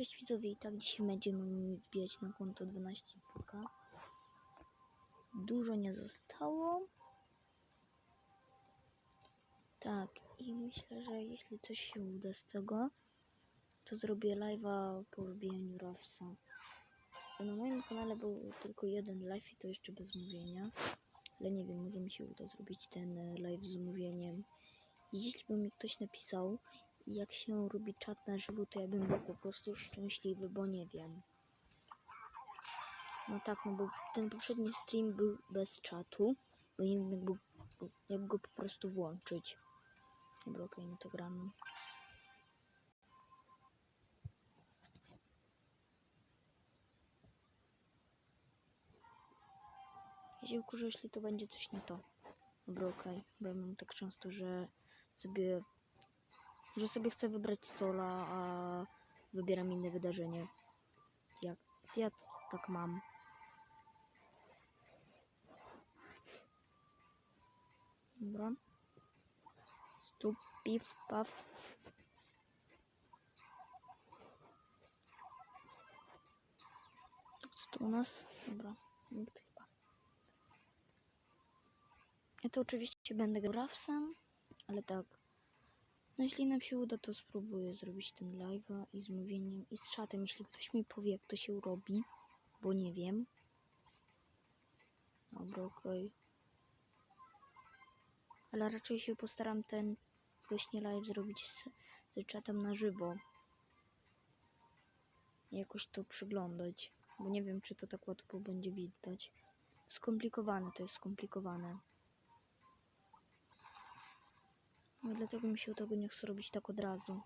Cześć widzowie, i tak dzisiaj będziemy wbijać na konto 12 puka. Dużo nie zostało. Tak, i myślę, że jeśli coś się uda z tego, to zrobię live'a po wbijaniu Rafsa. Na moim kanale był tylko jeden live i to jeszcze bez mówienia. Ale nie wiem, może mi się uda zrobić ten live z mówieniem. Jeśli by mi ktoś napisał, jak się robi czat na żywo, to ja bym był po prostu szczęśliwy, bo nie wiem. No tak, no bo ten poprzedni stream był bez czatu, bo nie wiem jak, go- jak go po prostu włączyć. Dobra, okej, no to gramy. Ja się jeśli to będzie coś nie to. Dobra, okej, bo ja mam tak często, że sobie że sobie chcę wybrać sola, a wybieram inne wydarzenie. Ja to tak mam. Dobra. Stup, pif, paf. Co tu u nas? Dobra, nikt chyba. Ja to oczywiście będę grał Rawsem, ale tak. No jeśli nam się uda, to spróbuję zrobić ten live'a i z mówieniem i z czatem, jeśli ktoś mi powie, jak to się robi, bo nie wiem. Dobra, okej. Ale raczej się postaram ten właśnie live zrobić z, z czatem na żywo. Jakoś to przyglądać, bo nie wiem, czy to tak łatwo będzie widać. Skomplikowane, to jest skomplikowane. No dlatego mi się tego nie chce robić tak od razu.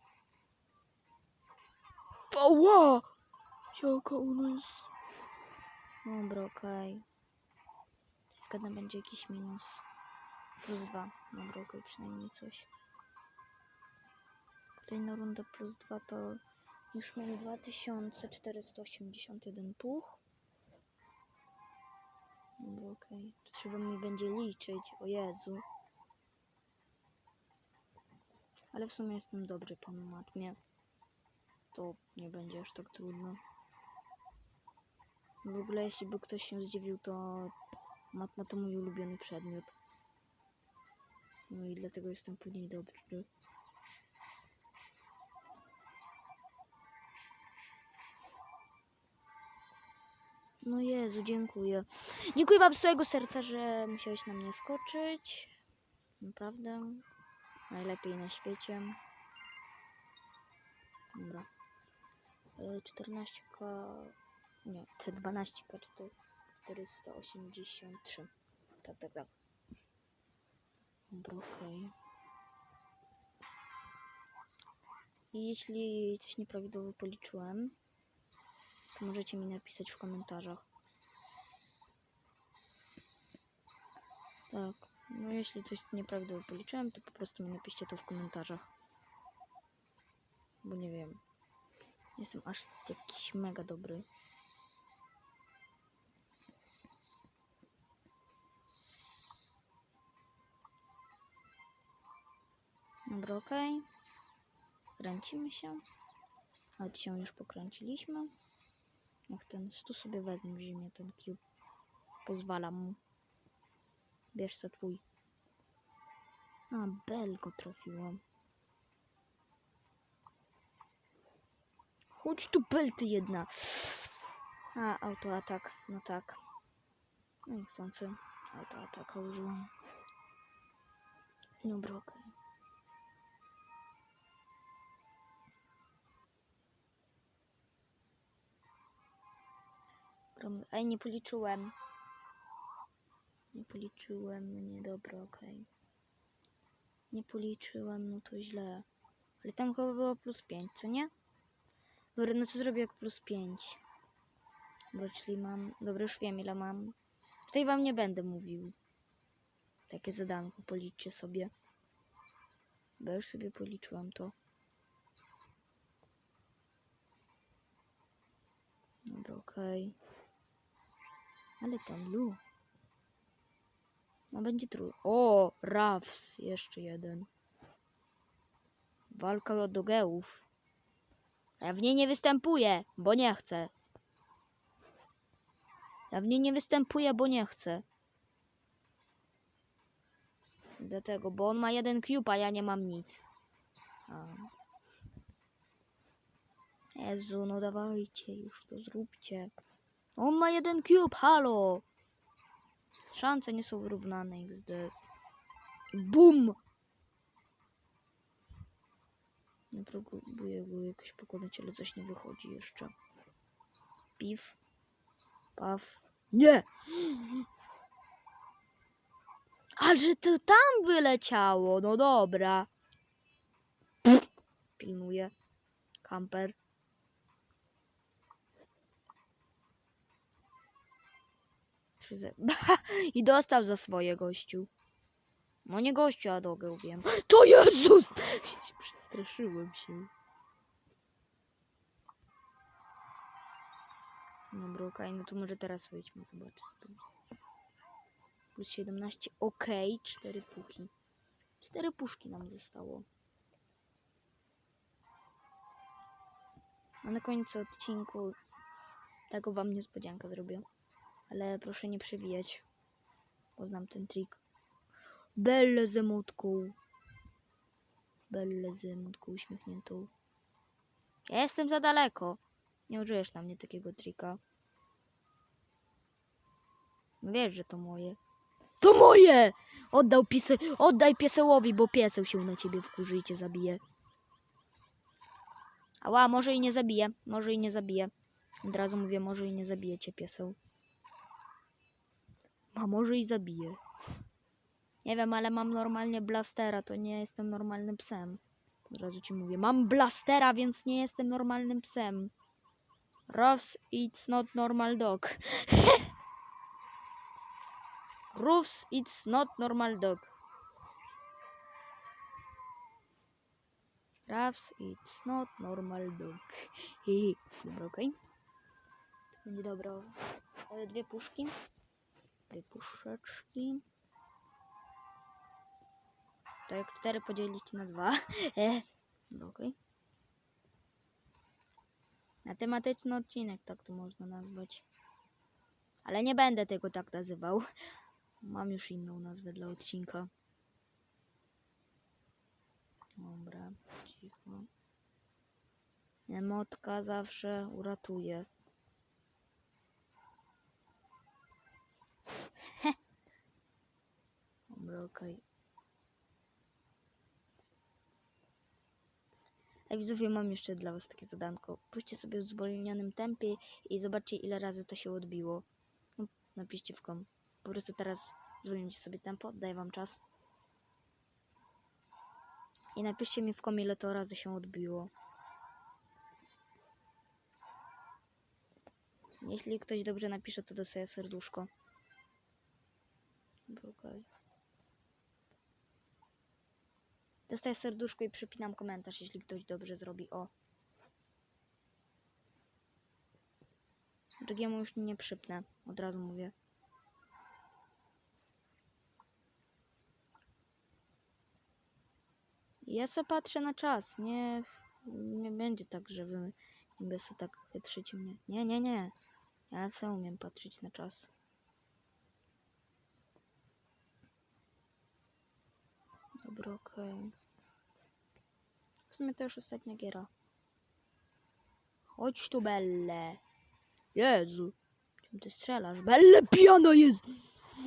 Pała! Jaka ona jest... Dobra, okej. Okay. Zgadnę będzie jakiś minus. Plus dwa. Dobra, okej, przynajmniej coś. Kolejna runda plus dwa to... Już mam 2481 puch. Dobra, okej. To trzeba mi będzie liczyć. O Jezu. Ale w sumie jestem dobry po matmie. To nie będzie aż tak trudno. W ogóle jeśli by ktoś się zdziwił, to matma to mój ulubiony przedmiot. No i dlatego jestem po niej dobry. No Jezu, dziękuję. Dziękuję wam z całego serca, że musiałeś na mnie skoczyć. Naprawdę. Najlepiej na świecie. Dobra. Y, 14k. Nie, te 12k 483. Tak, tak, tak. Dobra, okej. I jeśli coś nieprawidłowo policzyłem, to możecie mi napisać w komentarzach. Tak. No jeśli coś nieprawidłowo policzyłem, to po prostu mi napiszcie to w komentarzach. Bo nie wiem. Jestem aż jakiś mega dobry. Dobra, okej. Kręcimy się. Ale się już pokręciliśmy. Jak ten stu sobie wezmę w ziemię, ten cube. Pozwala mu. Bierz co twój. A, belko trafiłam. Chodź tu, belty jedna. A, autoatak. No tak. No niechcący. Autoataka użyłam. Dobra, okej. Grom- Ej, nie policzyłem. Nie policzyłem, no nie, dobra, okej. Nie policzyłem, no to źle. Ale tam chyba było plus 5, co nie? Dobra, no co zrobię jak plus 5? Bo czyli mam... Dobra, już wiem ile mam. Tutaj wam nie będę mówił. Takie zadanko, policzcie sobie. Bo już sobie policzyłam to. Dobra, okej. Ale tam lu. No będzie trudno. O, Rafs, jeszcze jeden. Walka do gełów. A ja w niej nie występuję, bo nie chcę. Ja w niej nie występuję, bo nie chcę. Dlatego, bo on ma jeden cube, a ja nie mam nic. A. Jezu, no dawajcie, już to zróbcie. On ma jeden cube, halo! Szanse nie są wyrównane, XD. BUM! No, próbuję go jakoś pokonać, ale coś nie wychodzi jeszcze. Piw. Paw. Nie! Ale to tam wyleciało, no dobra. Pilnuję. Kamper. I dostał za swoje gościu. No nie gościu, a dogę wiem. To Jezus! Przestraszyłem się. Dobra, okej, no to może teraz wyjdźmy, zobacz sobie. Plus 17, okej, cztery puki. Cztery puszki nam zostało. A na końcu odcinku taką wam niespodziankę zrobię. Ale proszę nie przewijać, bo znam ten trik. Belle z. Belle z uśmiechniętą. Ja jestem za daleko. Nie użyjesz na mnie takiego trika. Wiesz, że to moje. To moje! Oddał piese... Oddaj piesełowi, bo pieseł się na ciebie wkurzy i cię zabije. Ała, może i nie zabije. Może i nie zabije. Od razu mówię, może i nie zabije cię pieseł. A może i zabije. Nie wiem, ale mam normalnie blastera, to nie jestem normalnym psem. Od razu ci mówię, mam blastera, więc nie jestem normalnym psem. Ruffs, it's not normal dog. Ruffs, it's not normal dog. Ruffs, it's not normal dog. Dobra, okej. Będzie dobro. E, Dwie puszki. Puszeczki. Jak cztery podzielić na dwa. E, Dobra, okej. Matematyczny odcinek, tak to można nazwać. Ale nie będę tego tak nazywał. Mam już inną nazwę dla odcinka. Dobra, cicho. Emotka zawsze uratuje. Dobra, okej. Ej, widzowie, mam jeszcze dla was takie zadanko. Pójdźcie sobie w zwolnionym tempie i zobaczcie, ile razy to się odbiło. No, napiszcie w kom. Po prostu teraz zwolnijcie sobie tempo, daję wam czas. I napiszcie mi w kom, ile to razy się odbiło. Jeśli ktoś dobrze napisze, to dostaje serduszko. Okej. Dostaję serduszko i przypinam komentarz, jeśli ktoś dobrze zrobi. O. Drugiemu już nie przypnę. Od razu mówię. Ja se patrzę na czas. Nie, nie będzie tak, że wy niby se tak chytrzycie mnie. Nie, nie, nie. Ja se umiem patrzeć na czas. Dobra, okej. W sumie to już ostatnia giera. Chodź tu, Belle. Jezu. Czym ty strzelasz? Belle pijana jest!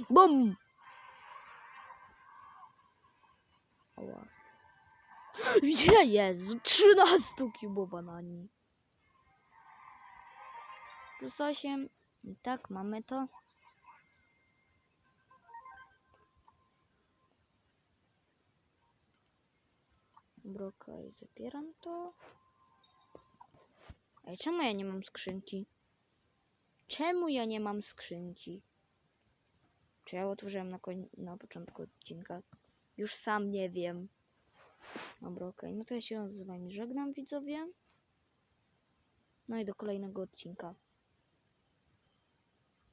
Bum! Ała. Gdzie Jezu? 13 kubowa na nim. Plus 8. I tak, mamy to. Dobra, okej, zabieram to. Ej, czemu ja nie mam skrzynki? Czemu ja nie mam skrzynki? Czy ja otworzyłem na, na początku odcinka? Już sam nie wiem. Dobra, okej, no to ja się z wami żegnam, widzowie. No i do kolejnego odcinka.